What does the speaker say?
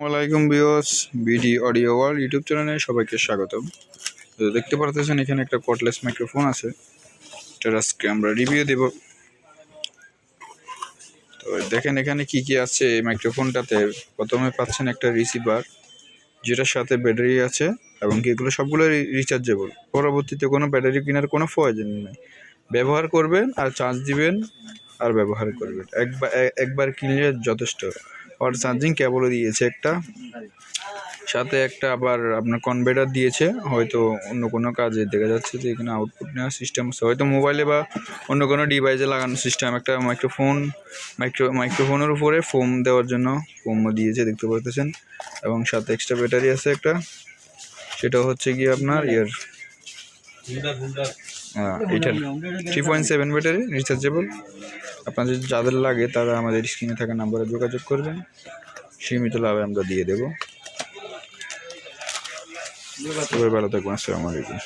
আসসালামাইকুম বিওস BD audio world YouTube চ্যানেলে সবাইকে স্বাগতম। তো দেখতে পারতেছেন, এখানে একটা কটলেস মাইক্রোফোন আছে এটার আজকে আমরা রিভিউ দেব। তো দেখেন এখানে কি কি আছে এই মাইক্রোফোনটাতে প্রথমে পাচ্ছেন একটা রিসিভার যেটার সাথে ব্যাটারি আছে এবং কি এগুলো সবগুলো রিচার্জেবল পরবর্তীতে কোনো ব্যাটারি কেনার কোনো প্রয়োজন নেই। ব্যবহার করবেন আর চার্জ দিবেন আর ব্যবহার করবেন। একবার একবার কিনলে যথেষ্ট। আর চার্জিং কেবলও দিয়েছে একটা। সাথে একটা আবার আপনার কনভার্টার দিয়েছে, হয়তো অন্য কোনো কাজে দেখা যাচ্ছে যে এখানে আউটপুট নেওয়ার সিস্টেম আছে। হয়তো মোবাইলে বা অন্য কোনো ডিভাইসে লাগানোর সিস্টেম একটা মাইক্রোফোন মাইক্রো মাইক্রোফোনের উপরে ফোম দেওয়ার জন্য ফোমও দিয়েছে, দেখতে পারতেছেন। এবং সাথে এক্সট্রা ব্যাটারি আছে একটা। সেটা হচ্ছে কি আপনার ইয়ার এটার three point seven battery rechargeable আপনাদের যাদের লাগে তারা আমাদের স্ক্রিনে থাকা নাম্বারে যোগাযোগ করবেন। সীমিত লাভে আমরা দিয়ে দেবো। সবাই ভালো থাকবেন আসসালামু আলাইকুম।